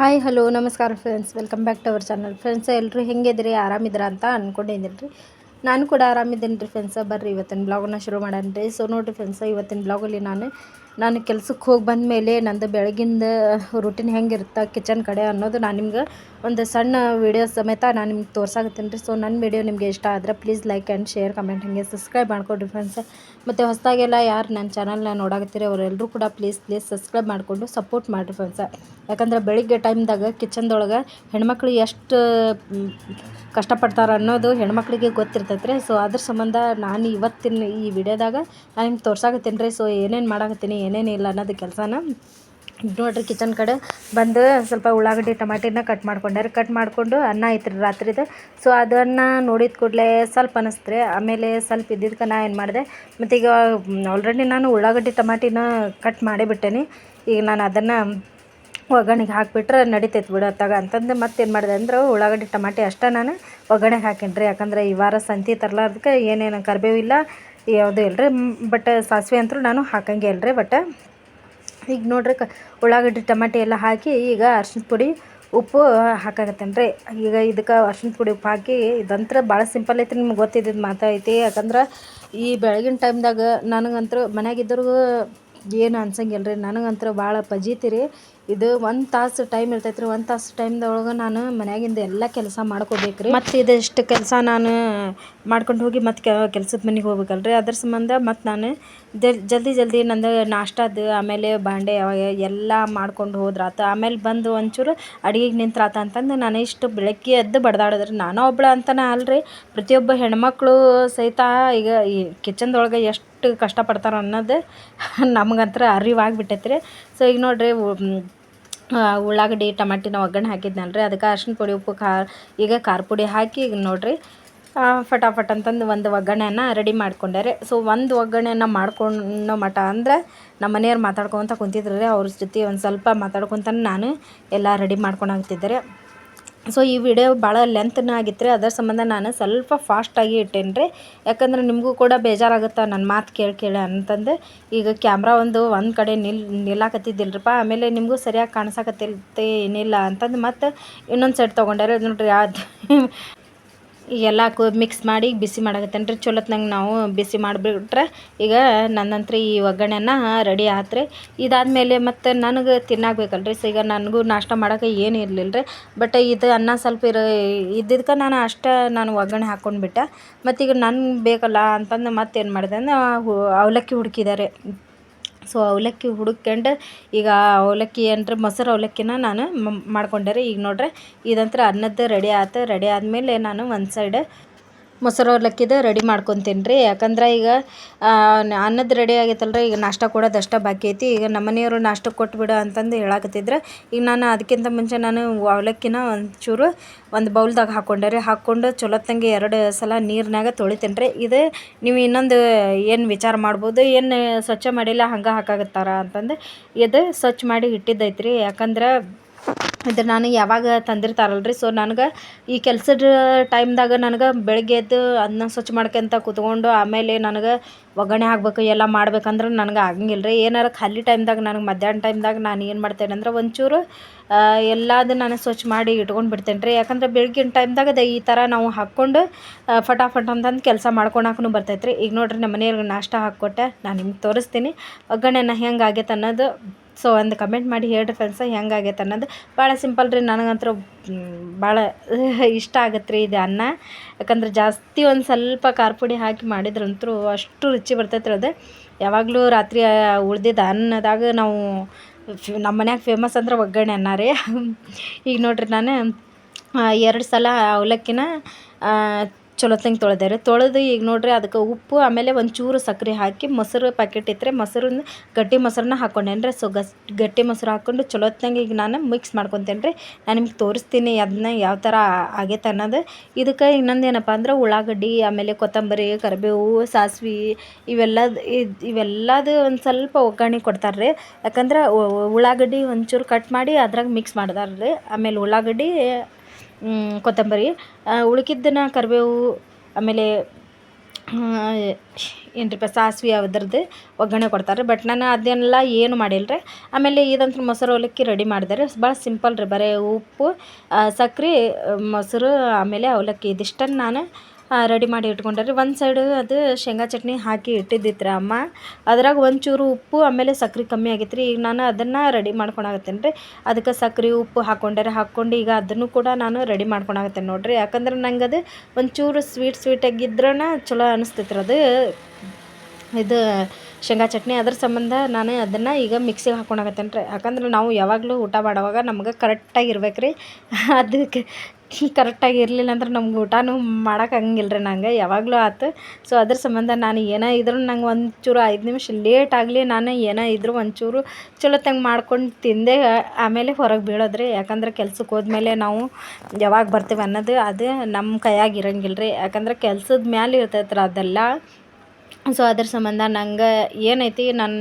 Hi hello ನಮಸ್ಕಾರ friends welcome back to our channel friends ಎಲ್ಲರೂ ಹೆಂಗಿದ್ರಿ ಆರಾಮಿದ್ರಾ ಅಂತ ಅಂದ್ಕೊಂಡಿದ್ದೀನಿ ರೀ ನಾನು ಕೂಡ ಆರಾಮಿದ್ದೀನಿ ರೀ ಫ್ರೆಂಡ್ಸ ಬರ್ರಿ, ಇವತ್ತಿನ ಬ್ಲಾಗನ್ನ ಶುರು ಮಾಡೋಣ ರೀ. ಸೊ ನೋಡಿರಿ ಫ್ರೆಂಡ್ಸ ಇವತ್ತಿನ ಬ್ಲಾಗಲ್ಲಿ ನಾನು ನಾನು ಕೆಲ್ಸಕ್ಕೆ ಹೋಗಿ ಬಂದ ಮೇಲೆ ನಂದು ಬೆಳಗಿಂದ ರೂಟೀನ್ ಹೆಂಗಿರುತ್ತೆ ಕಿಚನ್ ಕಡೆ ಅನ್ನೋದು ನಾನು ನಿಮ್ಗೆ ಒಂದು ಸಣ್ಣ ವಿಡಿಯೋ ಸಮೇತ ನಾನು ನಿಮ್ಗೆ ತೋರ್ಸಾಕತ್ತೀನಿ ರೀ. ಸೊ ನನ್ನ ವಿಡಿಯೋ ನಿಮಗೆ ಇಷ್ಟ ಆದರೆ please like and share comment ಹಿಂಗೆ ಸಬ್ಸ್ಕ್ರೈಬ್ ಮಾಡ್ಕೊಡ್ರಿ ಫ್ರೆಂಡ್ಸ್ ಮತ್ತು ಹೊಸದಾಗೆಲ್ಲ ಯಾರು ನನ್ನ ಚಾನಲ್ನ ನೋಡಾಕತ್ತೀರಿ ಅವರೆಲ್ಲರೂ ಕೂಡ ಪ್ಲೀಸ್ ಪ್ಲೀಸ್ ಸಬ್ಸ್ಕ್ರೈಬ್ ಮಾಡಿಕೊಂಡು ಸಪೋರ್ಟ್ ಮಾಡಿರಿ ಫ್ರೆಂಡ್ಸ್ ಯಾಕಂದ್ರೆ ಬೆಳಿಗ್ಗೆ ಟೈಮ್ದಾಗ ಕಿಚನ್ದೊಳಗೆ ಹೆಣ್ಮಕ್ಳು ಎಷ್ಟು ಕಷ್ಟಪಡ್ತಾರೆ ಅನ್ನೋದು ಹೆಣ್ಮಕ್ಳಿಗೆ ಗೊತ್ತಿರ್ತೈತೆ ರೀ. ಸೊ ಅದ್ರ ಸಂಬಂಧ ನಾನು ಇವತ್ತಿನ ಈ ವಿಡಿಯೋದಾಗ ನಾನು ನಿಮ್ಗೆ ತೋರ್ಸಾಕತ್ತೀನಿ ರೀ. ಸೊ ಏನೇನು ಮಾಡಾಕತ್ತೀನಿ ಏನೇನು ಇಲ್ಲ ಅನ್ನೋದು ಕೆಲಸನ ನೋಡ್ರಿ ಕಿಚನ್ ಕಡೆ ಬಂದು ಸ್ವಲ್ಪ ಉಳ್ಳಾಗಡ್ಡಿ ಟಮಾಟಿನ ಕಟ್ ಮಾಡ್ಕೊಂಡೆ ರೀ ಕಟ್ ಮಾಡಿಕೊಂಡು ಅನ್ನ ಐತ್ರಿ ರಾತ್ರಿದು. ಸೊ ಅದನ್ನು ನೋಡಿದ ಕೂಡಲೇ ಸ್ವಲ್ಪ ಅನ್ನಿಸ್ತು ರೀ ಆಮೇಲೆ ಸ್ವಲ್ಪ ಇದ್ದಿದ್ದಕ್ಕೆ ನಾ ಏನು ಮಾಡಿದೆ, ಮತ್ತು ಈಗ ಆಲ್ರೆಡಿ ನಾನು ಉಳ್ಳಾಗಡ್ಡಿ ಟಮಾಟಿನ ಕಟ್ ಮಾಡೇ ಬಿಟ್ಟೇನಿ. ಈಗ ನಾನು ಅದನ್ನು ಒಗ್ಗರಣೆಗೆ ಹಾಕಿಬಿಟ್ರೆ ನಡಿತೈತೆ ಬಿಡು ಅತ್ತಾಗ ಅಂತಂದು ಮತ್ತೇನು ಮಾಡಿದೆ ಅಂದ್ರೆ ಉಳ್ಳಾಗಡ್ಡಿ ಟಮಾಟಿ ಅಷ್ಟೇ ನಾನು ಒಗ್ಗರಣೆಗೆ ಹಾಕೀನಿ ರೀ ಯಾಕಂದ್ರೆ ಈ ವಾರ ಸಂತಿ ತರಲಾರ್ದಕ್ಕೆ ಏನೇನು ಕರಿಬೇವು ಇಲ್ಲ ಯಾವುದೂ ಇಲ್ಲರಿ ಬಟ್ ಸಾಸಿವೆ ಅಂತೂ ನಾನು ಹಾಕಂಗೆ ಇಲ್ಲರಿ ಬಟ್ ಈಗ ನೋಡ್ರಿ ಕ ಉಳ್ಳಾಗಡ್ಡಿ, ಟಮಾಟಿ ಎಲ್ಲ ಹಾಕಿ ಈಗ ಅರ್ಶಿನ ಪುಡಿ, ಉಪ್ಪು ಹಾಕಾಕತ್ತೇನೆ ರೀ ಈಗ ಇದಕ್ಕೆ ಅರ್ಶಿನ ಪುಡಿ ಉಪ್ಪು ಹಾಕಿ, ಇದಂತ್ರ ಭಾಳ ಸಿಂಪಲ್ ಐತಿ ನಿಮ್ಗೆ ಗೊತ್ತಿದ್ದಿದ್ದು ಐತಿ. ಯಾಕಂದ್ರೆ ಈ ಬೆಳಗಿನ ಟೈಮ್ದಾಗ ನನಗಂತೂ ಮನ್ಯಾಗಿದ್ದವ್ರಿಗೂ ಏನು ಅನ್ಸಂಗಿಲ್ಲ ರೀ ನನಗಂತೂ ಭಾಳ ಪಜೀತಿ ರೀ ಇದು ಒಂದು ತಾಸು ಟೈಮ್ ಇರ್ತೈತೆ ರೀ ಒಂದು ತಾಸು ಟೈಮ್ದೊಳಗೆ ನಾನು ಮನ್ಯಾಗಿಂದ ಎಲ್ಲ ಕೆಲಸ ಮಾಡ್ಕೋಬೇಕು ರೀ ಮತ್ತು ಇದಿಷ್ಟು ಕೆಲಸ ನಾನು ಮಾಡ್ಕೊಂಡು ಹೋಗಿ ಮತ್ತು ಕೆಲ್ಸದ ಮನೆಗೆ ಹೋಗ್ಬೇಕಲ್ಲ ರೀ ಅದ್ರ ಸಂಬಂಧ ಮತ್ತು ನಾನು ಜಲ್, ಜಲ್ದಿ ಜಲ್ದಿ ನಂದು ನಾಷ್ಟದ್ದು ಆಮೇಲೆ ಬಾಂಡೆ ಎಲ್ಲ ಮಾಡ್ಕೊಂಡು ಹೋದ್ರಾತ. ಆಮೇಲೆ ಬಂದು ಒಂಚೂರು ಅಡಿಗೆಗೆ ನಿಂತ್ರಾತ ಅಂತಂದು ನಾನು ಇಷ್ಟು ಬೆಳಗ್ಗೆ ಎದ್ದು ಬಡ್ದಾಡಿದ್ರಿ. ನಾನು ಒಬ್ಳು ಅಂತನೇ ಅಲ್ರಿ. ಪ್ರತಿಯೊಬ್ಬ ಹೆಣ್ಮಕ್ಳು ಸಹಿತ ಈಗ ಈ ಕಿಚನ್ದೊಳಗೆ ಎಷ್ಟು ಕಷ್ಟಪಡ್ತಾರೆ ಅನ್ನೋದು ನಮಗಂತ್ರ ಅರಿವಾಗ್ಬಿಟ್ಟೈತೆ ರೀ ಸೊ ಈಗ ನೋಡ್ರಿ ಉಳ್ಳಾಗಡ್ಡಿ, ಟಮಾಟಿನ ಒಗ್ಗರಣೆ ಹಾಕಿದ್ನಲ್ಲ ರೀ ಅದಕ್ಕೆ ಅರ್ಶಿನ ಪುಡಿ, ಉಪ್ಪು, ಖಾರ, ಈಗ ಖಾರ ಪುಡಿ ಹಾಕಿ ಈಗ ನೋಡಿರಿ ಫಟಾಫಟ್ ಅಂತಂದು ಒಂದು ಒಗ್ಗರಣೆನ ರೆಡಿ ಮಾಡ್ಕೊಂಡೆ ರೀ ಸೊ ಒಂದು ಒಗ್ಗರಣೆಯನ್ನು ಮಾಡ್ಕೊಂಡು ಮಠ ಅಂದ್ರೆ ನಮ್ಮ ಮನೆಯವ್ರು ಮಾತಾಡ್ಕೊತ ಕುಂತಿದ್ರು ರೀ. ಅವ್ರ ಜೊತೆ ಒಂದು ಸ್ವಲ್ಪ ಮಾತಾಡ್ಕೊತ ನಾನು ಎಲ್ಲ ರೆಡಿ ಮಾಡ್ಕೊಂಡು ಸೊ ಈ ವಿಡಿಯೋ ಭಾಳ ಲೆಂತ್ನ ಆಗಿತ್ತು ಅದರ ಸಂಬಂಧ ನಾನು ಸ್ವಲ್ಪ ಫಾಸ್ಟಾಗಿ ಇಟ್ಟೇನಿ ರೀ. ಯಾಕಂದ್ರೆ ನಿಮಗೂ ಕೂಡ ಬೇಜಾರಾಗುತ್ತೆ ನನ್ನ ಮಾತು ಕೇಳಿ ಕೇಳಿ ಅಂತಂದು. ಈಗ ಕ್ಯಾಮ್ರಾ ಒಂದು ಒಂದು ಕಡೆ ನಿಲ್ ನಿಲ್ಲಾಕತ್ತಿದ್ದಿಲ್ಲರಪ್ಪ ಆಮೇಲೆ ನಿಮಗೂ ಸರಿಯಾಗಿ ಕಾಣಿಸಾಕತ್ತಿಲ್ತೆ ಏನಿಲ್ಲ ಅಂತಂದು ಮತ್ತು ಇನ್ನೊಂದು ಸೆಟ್ ತೊಗೊಂಡಾರೆ. ನೋಡ್ರಿ ಅದು ಎಲ್ಲ ಕು ಮಿಕ್ಸ್ ಮಾಡಿ ಬಿಸಿ ಮಾಡಕತ್ತೇನ್ರಿ. ಚಲೋತ್ನಂಗೆ ನಾವು ಬಿಸಿ ಮಾಡಿಬಿಟ್ರೆ ಈಗ ನನ್ನಂತ್ರ ಈ ಒಗ್ಗರಣೆನ ರೆಡಿ ಆತ್ರಿ. ಇದಾದಮೇಲೆ ಮತ್ತು ನನಗೆ ತಿನ್ನಾಗಬೇಕಲ್ಲ ರೀ ಸೊ ಈಗ ನನಗೂ ನಾಷ್ಟ ಮಾಡೋಕೆ ಏನು ಇರಲಿಲ್ಲ ರೀ ಬಟ್ ಇದು ಅನ್ನ ಸ್ವಲ್ಪ ಇರೋ ಇದ್ದಿದ್ದಕ್ಕೆ ನಾನು ಅಷ್ಟೇ ನಾನು ಒಗ್ಗರಣೆ ಹಾಕ್ಕೊಂಡ್ಬಿಟ್ಟೆ ಮತ್ತೀಗ ನನ್ಗೆ ಬೇಕಲ್ಲ ಅಂತಂದು ಮತ್ತೇನು ಮಾಡಿದೆ ಅಂದ್ರೆ ಅವಲಕ್ಕಿ ಹುಡುಕಿದ್ದಾರೆ ಸೊ ಅವಲಕ್ಕಿ ಹುಡುಕ್ಕೊಂಡು ಈಗ ಅವಲಕ್ಕಿ ಅಂದ್ರೆ ಮೊಸರು ಅವಲಕ್ಕಿನ ನಾನು ಮಾಡ್ಕೊಂಡೆ ರೀ ಈಗ ನೋಡ್ರಿ ಇದಂತ್ರ ಅನ್ನದ್ದು ರೆಡಿ ಆಯ್ತು ರೆಡಿ ಆದಮೇಲೆ ನಾನು ಒಂದು ಸೈಡ್ ಮೊಸರು ಅವಲಕ್ಕಿದು ರೆಡಿ ಮಾಡ್ಕೊತೀನಿ ರೀ. ಯಾಕಂದ್ರೆ ಈಗ ಅನ್ನದ ರೆಡಿ ಆಗೈತಲ್ಲ ರೀ ಈಗ ನಾಷ್ಟ ಕೊಡೋದು ಅಷ್ಟೇ ಬಾಕಿ ಐತಿ. ಈಗ ನಮ್ಮ ಮನೆಯವರು ನಾಷ್ಟಕ್ಕೆ ಕೊಟ್ಬಿಡು ಅಂತಂದು ಹೇಳಕತ್ತಿದ್ರೆ. ಈಗ ನಾನು ಅದಕ್ಕಿಂತ ಮುಂಚೆ ನಾನು ಅವಲಕ್ಕಿನ ಒಂಚೂರು ಒಂದು ಬೌಲ್ದಾಗ ಹಾಕ್ಕೊಂಡೆ ರೀ. ಹಾಕ್ಕೊಂಡು ಚಲೋತ್ತಂಗೆ ಎರಡು ಸಲ ನೀರಿನಾಗ ತೊಳಿತೀನಿ ರೀ. ಇದು ನೀವು ಇನ್ನೊಂದು ಏನು ವಿಚಾರ ಮಾಡ್ಬೋದು, ಏನು ಸ್ವಚ್ಛ ಮಾಡಿಲ್ಲ ಹಂಗೆ ಹಾಕಾಗತ್ತಾರ ಅಂತಂದು ಇದು ಸ್ವಚ್ಛ ಮಾಡಿ ಇಟ್ಟಿದ್ದೈತೆ ರೀ ಯಾಕಂದ್ರೆ ಇದು ನಾನು ಯಾವಾಗ ತಂದಿರ್ತಾರಲ್ಲ ರೀ ಸೊ ನನಗೆ ಈ ಕೆಲಸದ ಟೈಮ್ದಾಗ ನನಗೆ ಬೆಳಗ್ಗೆ ಎದ್ದು ಅದನ್ನ ಸ್ವಚ್ಛ ಮಾಡ್ಕೊಂತ ಕೂತ್ಕೊಂಡು ಆಮೇಲೆ ನನಗೆ ಒಗ್ಗರಣೆ ಹಾಕ್ಬೇಕು, ಎಲ್ಲ ಮಾಡ್ಬೇಕಂದ್ರೆ ನನಗೆ ಆಗಂಗಿಲ್ಲ ರೀ ಏನಾರ ಖಾಲಿ ಟೈಮ್ದಾಗ, ನನಗೆ ಮಧ್ಯಾಹ್ನ ಟೈಮ್ದಾಗ ನಾನು ಏನು ಮಾಡ್ತೇನೆ ಅಂದ್ರೆ ಒಂಚೂರು ಎಲ್ಲ ಎಲ್ಲದು ನಾನು ಸ್ವಚ್ಛ ಮಾಡಿ ಇಟ್ಕೊಂಡು ಬಿಡ್ತೇನೆ ರೀ ಯಾಕಂದ್ರೆ ಬೆಳಗಿನ ಟೈಮ್ದಾಗ ಅದೇ ಈ ಥರ ನಾವು ಹಾಕ್ಕೊಂಡು ಫಟಾಫಟ ಅಂತಂದು ಕೆಲಸ ಮಾಡ್ಕೊಳಕ್ಕೂ ಬರ್ತೈತೆ ರೀ ಈಗ ನೋಡ್ರಿ ನಮ್ಮ ಮನೆಯವ್ರಿಗೆ ನಾಷ್ಟ ಹಾಕ್ಕೊಟ್ಟೆ ನಾನು ನಿಮ್ಗೆ ತೋರಿಸ್ತೀನಿ. ಒಗ್ಗರಣೆನ ಹೆಂಗೆ ಆಗೈತೆ ಅನ್ನೋದು ಸೊ ಒಂದು ಕಮೆಂಟ್ ಮಾಡಿ ಹೇಳ್ರಿ ಫ್ರೆಂಡ್ಸ ಹೆಂಗಾಗೈತೆ ಅನ್ನೋದು. ಭಾಳ ಸಿಂಪಲ್ ರೀ ನನಗಂತೂ ಭಾಳ ಇಷ್ಟ ಆಗತ್ತೆ ರೀ ಇದು ಅನ್ನ. ಯಾಕಂದ್ರೆ ಜಾಸ್ತಿ ಒಂದು ಸ್ವಲ್ಪ ಖಾರ ಪುಡಿ ಹಾಕಿ ಮಾಡಿದ್ರಂತೂ ಅಷ್ಟು ರುಚಿ ಬರ್ತೈತೆ ರೀ ಅದು. ಯಾವಾಗಲೂ ರಾತ್ರಿ ಉಳ್ದಿದ್ದ ಅನ್ನದಾಗ ನಾವು ನಮ್ಮ ಮನ್ಯಾಗ ಫೇಮಸ್ ಅಂದ್ರೆ ಒಗ್ಗರಣೆ ಅನ್ನ ರೀ. ಈಗ ನೋಡಿರಿ ನಾನು ಎರಡು ಸಲ ಅವಲಕ್ಕಿನ ಚಲೋತ್ತಂಗೆ ತೊಳೆದೇವ್ರಿ ತೊಳೆದು ಈಗ ನೋಡ್ರಿ ಅದಕ್ಕೆ ಉಪ್ಪು, ಆಮೇಲೆ ಒಂಚೂರು ಸಕ್ಕರೆ ಹಾಕಿ ಮೊಸರು ಪ್ಯಾಕೆಟ್ ಇತ್ತು ಮೊಸರನ್ನ, ಗಟ್ಟಿ ಮೊಸರನ್ನ ಹಾಕ್ಕೊಂಡೇನಿ ರೀ ಸೊ ಗಸ್, ಗಟ್ಟಿ ಮೊಸರು ಹಾಕ್ಕೊಂಡು ಚಲೋತ್ನಂಗೆ ಈಗ ನಾನು ಮಿಕ್ಸ್ ಮಾಡ್ಕೊತೇನೆ ರೀ ನಾನು ನಿಮ್ಗೆ ತೋರಿಸ್ತೀನಿ ಅದನ್ನ ಯಾವ ಥರ ಆಗೈತೆ ಅನ್ನೋದು. ಇದಕ್ಕೆ ಇನ್ನೊಂದು ಏನಪ್ಪ ಅಂದ್ರೆ ಉಳ್ಳಾಗಡ್ಡಿ, ಆಮೇಲೆ ಕೊತ್ತಂಬರಿ, ಕರಿಬೇವು, ಸಾಸ್ವೆ ಇವೆಲ್ಲ ಇವೆಲ್ಲದು ಒಂದು ಸ್ವಲ್ಪ ಒಗ್ಗರಣೆ ಕೊಡ್ತಾರೆ ರೀ ಯಾಕಂದ್ರೆ ಉಳ್ಳಾಗಡ್ಡಿ ಒಂಚೂರು ಕಟ್ ಮಾಡಿ ಅದ್ರಾಗ ಮಿಕ್ಸ್ ಮಾಡ್ದಾರ ರೀ ಆಮೇಲೆ ಉಳ್ಳಾಗಡ್ಡಿ ಕೊತ್ತಂಬರಿ. ಉಳುಕಿದ್ದನ್ನ ಕರಿಬೇವು, ಆಮೇಲೆ ಏನು ರೀ ಸಾಸ್ವೆ ಅದ್ರದ್ದು ಒಗ್ಗರಣೆ ಕೊಡ್ತಾರೆ. ಬಟ್ ನಾನು ಅದನ್ನೆಲ್ಲ ಏನು ಮಾಡಿಲ್ಲ ರೀ ಆಮೇಲೆ ಇದಂತೂ ಮೊಸರು ಅವಲಕ್ಕಿ ರೆಡಿ ಮಾಡಿದ್ದಾರೆ. ಭಾಳ ಸಿಂಪಲ್ ರೀ. ಬರೀ ಉಪ್ಪು ಸಕ್ರೆ ಮೊಸರು, ಆಮೇಲೆ ಅವಲಕ್ಕಿ. ಇದಿಷ್ಟನ್ನು ನಾನು ರೆಡಿ ಮಾಡಿ ಇಟ್ಕೊಂಡೆ ರೀ ಒಂದು ಸೈಡು ಅದು ಶೇಂಗಾ ಚಟ್ನಿ ಹಾಕಿ ಇಟ್ಟಿದ್ದಿತ್ತು ಅಮ್ಮ. ಅದ್ರಾಗ ಒಂಚೂರು ಉಪ್ಪು, ಆಮೇಲೆ ಸಕ್ರೆ ಕಮ್ಮಿ ಆಗೈತೆ ರೀ ಈಗ ನಾನು ಅದನ್ನು ರೆಡಿ ಮಾಡ್ಕೊಳಕತ್ತೇನೆ ರೀ ಅದಕ್ಕೆ ಸಕ್ರೆ, ಉಪ್ಪು ಹಾಕೊಂಡಾರೆ. ಹಾಕ್ಕೊಂಡು ಈಗ ಅದನ್ನು ಕೂಡ ನಾನು ರೆಡಿ ಮಾಡ್ಕೊಳಕತ್ತೇನೆ ನೋಡಿರಿ. ಯಾಕಂದ್ರೆ ನಂಗೆ ಅದು ಒಂಚೂರು ಸ್ವೀಟ್ ಸ್ವೀಟಾಗಿದ್ರೂ ಚಲೋ ಅನಿಸ್ತೈತೆ ರೀ ಅದು. ಇದು ಶೇಂಗಾ ಚಟ್ನಿ. ಅದ್ರ ಸಂಬಂಧ ನಾನು ಅದನ್ನು ಈಗ ಮಿಕ್ಸಿಗೆ ಹಾಕ್ಕೊಂಡಾಗತ್ತೇನೆ ರೀ ಯಾಕಂದ್ರೆ ನಾವು ಯಾವಾಗಲೂ ಊಟ ಮಾಡುವಾಗ ನಮ್ಗೆ ಕರೆಕ್ಟಾಗಿ ಇರ್ಬೇಕು ರೀ ಅದಕ್ಕೆ ಕರೆಕ್ಟಾಗಿ ಇರಲಿಲ್ಲ ಅಂದ್ರೆ ನಮ್ಗೆ ಊಟನೂ ಮಾಡಕ್ಕೆ ರೀ ನಂಗೆ, ಯಾವಾಗಲೂ ಆತು. ಸೊ ಅದ್ರ ಸಂಬಂಧ ನಾನು ಏನೇ ಇದ್ರೂ ನಂಗೆ ಒಂಚೂರು ಐದು ನಿಮಿಷ ಲೇಟ್ ಆಗಲಿ, ನಾನು ಏನೇ ಇದ್ರೂ ಒಂಚೂರು ಚಲೋತ್ತಂಗೆ ಮಾಡ್ಕೊಂಡು ತಿಂದೆ, ಆಮೇಲೆ ಹೊರಗೆ ಬೀಳೋದ್ರಿ. ಯಾಕಂದ್ರೆ ಕೆಲ್ಸಕ್ಕೆ ಹೋದ್ಮೇಲೆ ನಾವು ಯಾವಾಗ ಬರ್ತೀವಿ ಅನ್ನೋದು ಅದು ನಮ್ಮ ಕೈಯಾಗ ಇರಂಗಿಲ್ಲ ರೀ ಯಾಕಂದ್ರೆ ಕೆಲ್ಸದ ಮ್ಯಾಲೆ ಇರ್ತೈತೆ ರೀ ಅದೆಲ್ಲ. ಸೊ ಅದ್ರ ಸಂಬಂಧ ನಂಗೆ ಏನೈತಿ ನನ್ನ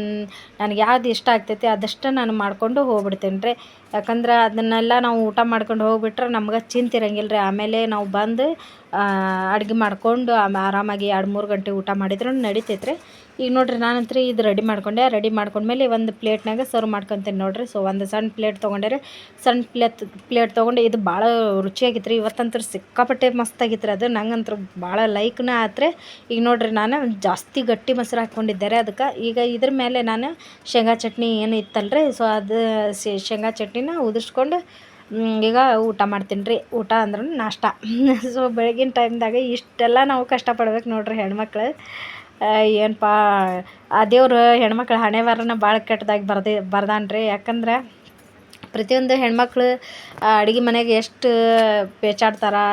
ನನಗೆ ಯಾವ್ದು ಇಷ್ಟ ಆಗ್ತೈತಿ ಅದಷ್ಟು ನಾನು ಮಾಡಿಕೊಂಡು ಹೋಗ್ಬಿಡ್ತೀನಿ ರೀ. ಯಾಕಂದ್ರೆ ಅದನ್ನೆಲ್ಲ ನಾವು ಊಟ ಮಾಡ್ಕೊಂಡು ಹೋಗ್ಬಿಟ್ರೆ ನಮ್ಗೆ ಚಿಂತೆ ಇರಂಗಿಲ್ಲ ರೀ ಆಮೇಲೆ ನಾವು ಬಂದು ಅಡ್ಗೆ ಮಾಡಿಕೊಂಡು ಆರಾಮಾಗಿ ಎರಡು ಮೂರು ಗಂಟೆ ಊಟ ಮಾಡಿದ್ರೂ ನಡಿತೈತೆ ರೀ. ಈಗ ನೋಡಿರಿ ನಾನಂತೂ ಇದು ರೆಡಿ ಮಾಡ್ಕೊಂಡೆ. ರೆಡಿ ಮಾಡ್ಕೊಂಡ್ಮೇಲೆ ಒಂದು ಪ್ಲೇಟ್ನಾಗ ಸರ್ವ್ ಮಾಡ್ಕೊತೀನಿ ನೋಡಿರಿ. ಸೊ ಒಂದು ಸಣ್ಣ ಪ್ಲೇಟ್ ತೊಗೊಂಡೆ ರೀ ಸಣ್ಣ ಪ್ಲೇಟ್ ಪ್ಲೇಟ್ ತೊಗೊಂಡು ಇದು ಭಾಳ ರುಚಿಯಾಗಿತ್ತು ರೀ ಇವತ್ತಂತೂ ಸಿಕ್ಕಾಪಟ್ಟೆ ಮಸ್ತಾಗಿತ್ತು ರೀ ಅದು. ನಂಗಂತೂ ಭಾಳ ಲೈಕ್ನ ಆತ್ರಿ. ಈಗ ನೋಡ್ರಿ ನಾನು ಜಾಸ್ತಿ ಗಟ್ಟಿ ಮೊಸರು ಹಾಕ್ಕೊಂಡಿದ್ದೆ ರೀ ಅದಕ್ಕೆ. ಈಗ ಇದ್ರ ಮೇಲೆ ನಾನು ಶೇಂಗಾ ಚಟ್ನಿ ಏನು ಇತ್ತಲ್ಲ ರೀ ಸೊ ಅದು ಶೇಂಗಾ ಚಟ್ನಿನ ಉದುರ್ಸ್ಕೊಂಡು ಈಗ ಊಟ ಮಾಡ್ತೀನಿ ರೀ ಊಟ ಅಂದ್ರೆ ನಾಷ್ಟ. ಸೊ ಬೆಳಗಿನ ಟೈಮ್ದಾಗ ಇಷ್ಟೆಲ್ಲ ನಾವು ಕಷ್ಟಪಡ್ಬೇಕು ನೋಡ್ರಿ ಹೆಣ್ಮಕ್ಳು. ಏನಪ್ಪ ಆ ದೇವ್ರು ಹೆಣ್ಮಕ್ಳು ಹಣೆ ವರನ ಭಾಳ ಕೆಟ್ಟದಾಗಿ ಬರ್ದೆ ಬರ್ದಾನ ರೀ ಯಾಕಂದ್ರೆ ಪ್ರತಿಯೊಂದು ಹೆಣ್ಮಕ್ಳು ಅಡುಗೆ ಮನೆಗೆ ಎಷ್ಟು ಪೇಚಾಡ್ತಾರೆ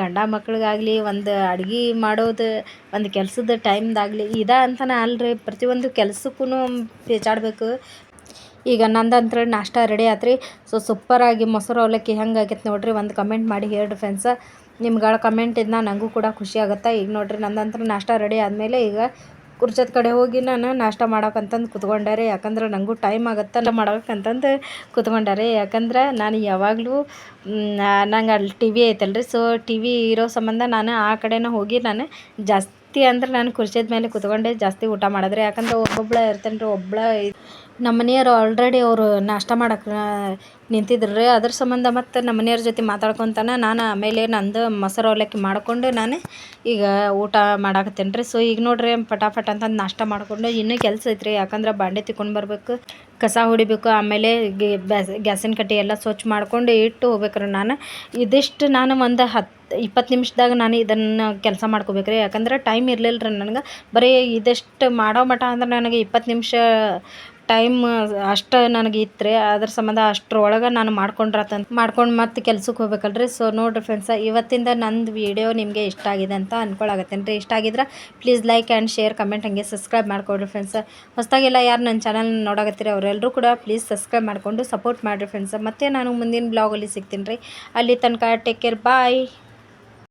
ಗಂಡ ಮಕ್ಳಿಗಾಗಲಿ, ಒಂದು ಅಡುಗೆ ಮಾಡೋದು, ಒಂದು ಕೆಲ್ಸದ ಟೈಮ್ದಾಗಲಿ ಇದೇ ಅಂತನೇ ರೀ ಪ್ರತಿಯೊಂದು ಕೆಲ್ಸಕ್ಕೂ ಪೇಚಾಡಬೇಕು. ಈಗ ನಂದಂತ್ರ ನಾಷ್ಟ ರೆಡಿ ಆತ್ರಿ. ಸೊ ಸೂಪರಾಗಿ ಮೊಸರು ಅವಲಕ್ಕಿ ಹೆಂಗೆ ಆಗೈತೆ ನೋಡಿರಿ ಒಂದು ಕಮೆಂಟ್ ಮಾಡಿ ಹೇಳ್ರಿ ಫ್ರೆಂಡ್ಸ ನಿಮ್ಗಳ ಕಮೆಂಟ್ ಇದ್ನ ನನಗೂ ಕೂಡ ಖುಷಿ ಆಗುತ್ತೆ. ಈಗ ನೋಡಿರಿ ನಂದಂತ್ರ ನಾಷ್ಟ ರೆಡಿ ಆದಮೇಲೆ ಈಗ ಕುರ್ಚದ ಕಡೆ ಹೋಗಿ ನಾನು ನಾಷ್ಟ ಮಾಡೋಕ್ಕಂತಂದು ರೀ. ಯಾಕಂದ್ರೆ ನನಗೂ ಟೈಮ್ ಆಗುತ್ತಲ್ಲ ಮಾಡೋಕ್ಕಂತಂದು ಕುತ್ಕೊಂಡೆ ರೀ. ಯಾಕಂದ್ರೆ ನಾನು ಯಾವಾಗಲೂ ನಂಗೆ ಅಲ್ಲಿ ಟಿ ವಿ ಐತಲ್ಲ ರೀ ಸೊ ಟಿ ವಿ ಇರೋ ಸಂಬಂಧ ನಾನು ಆ ಕಡೆನೇ ಹೋಗಿ ನಾನು ಜಾಸ್ತಿ ಅಂದ್ರೆ ನಾನು ಕುರ್ಚಿದ ಮೇಲೆ ಕುತ್ಕೊಂಡೆ, ಜಾಸ್ತಿ ಊಟ ಮಾಡಿದ್ರೆ. ಯಾಕಂದ್ರೆ ಒಬ್ಬೊಬ್ಳೆ ಇರ್ತೇನೆ ರೀ ಒಬ್ಬಳ ನಮ್ಮ ಮನೆಯವ್ರು ಆಲ್ರೆಡಿ ಅವರು ನಾಷ್ಟ ಮಾಡಕ್ಕೆ ನಿಂತಿದ್ರು. ರೀ ಅದ್ರ ಸಂಬಂಧ ಮತ್ತು ನಮ್ಮ ಮನೆಯವ್ರ ಜೊತೆ ಮಾತಾಡ್ಕೊತಾನೆ. ನಾನು ಆಮೇಲೆ ನಂದು ಮೊಸರು ಅವಲಕ್ಕಿ ಮಾಡಿಕೊಂಡು ನಾನು ಈಗ ಊಟ ಮಾಡಾಕತ್ತೇನೆ ರೀ ಸೊ ಈಗ ನೋಡ್ರಿ ಪಟಾಫಟ್ ಅಂತಂದು ನಾಷ್ಟ ಮಾಡಿಕೊಂಡು ಇನ್ನೂ ಕೆಲಸ ಐತ್ರಿ. ಯಾಕಂದ್ರೆ ಬಾಂಡೆ ತಿಕೊಂಡು ಬರಬೇಕು, ಕಸ ಹೊಡಿಬೇಕು, ಆಮೇಲೆ ಗ್ಯಾಸಿನ ಕಟ್ಟಿ ಎಲ್ಲ ಸ್ವಚ್ಛ ಮಾಡ್ಕೊಂಡು ಇಟ್ಟು ಹೋಗ್ಬೇಕ್ರಿ ನಾನು. ಇದಿಷ್ಟು ನಾನು ಒಂದು ಹತ್ತು ಇಪ್ಪತ್ತು ನಿಮಿಷದಾಗ ನಾನು ಇದನ್ನು ಕೆಲಸ ಮಾಡ್ಕೋಬೇಕ್ರಿ ಯಾಕಂದ್ರೆ ಟೈಮ್ ಇರಲಿಲ್ಲ ರೀ ನನಗೆ. ಬರೀ ಇದಿಷ್ಟು ಮಾಡೋ ಮಟ ಅಂದ್ರೆ ನನಗೆ ಇಪ್ಪತ್ತು ನಿಮಿಷ ಟೈಮ್ ಅಷ್ಟು ನನಗೆ ಇತ್ತು ರೀ. ಅದ್ರ ಸಂಬಂಧ ಅಷ್ಟರೊಳಗೆ ನಾನು ಮಾಡ್ಕೊಂಡ್ರತಂತ ಮಾಡ್ಕೊಂಡು ಮತ್ತೆ ಕೆಲ್ಸಕ್ಕೆ ಹೋಗ್ಬೇಕಲ್ರಿ ಸೊ ನೋಡಿರಿ ಫ್ರೆಂಡ್ಸ ಇವತ್ತಿಂದ ನಂದು ವೀಡಿಯೋ ನಿಮಗೆ ಇಷ್ಟ ಆಗಿದೆ ಅಂತ ಅನ್ಕೊಳಕತ್ತೇನೆ ರೀ. ಇಷ್ಟ ಆಗಿದ್ರೆ please like and share comment ಹಂಗೆ ಸಬ್ಸ್ಕ್ರೈಬ್ ಮಾಡ್ಕೊಡ್ರಿ ಫ್ರೆಂಡ್ಸ್ ಹೊಸದಾಗೆಲ್ಲ ಯಾರು ನನ್ನ ಚಾನಲ್ ನೋಡಕತ್ತೀರಿ ಅವರೆಲ್ಲರೂ ಕೂಡ ಪ್ಲೀಸ್ ಸಬ್ಸ್ಕ್ರೈಬ್ ಮಾಡಿಕೊಂಡು ಸಪೋರ್ಟ್ ಮಾಡಿರಿ ಫ್ರೆಂಡ್ಸ್ ಮತ್ತೆ ನಾನು ಮುಂದಿನ ಬ್ಲಾಗಲ್ಲಿ ಸಿಗ್ತೀನಿ ರೀ. ಅಲ್ಲಿ ತನಕ ಟೇಕ್ ಕೇರ್ ಬಾಯ್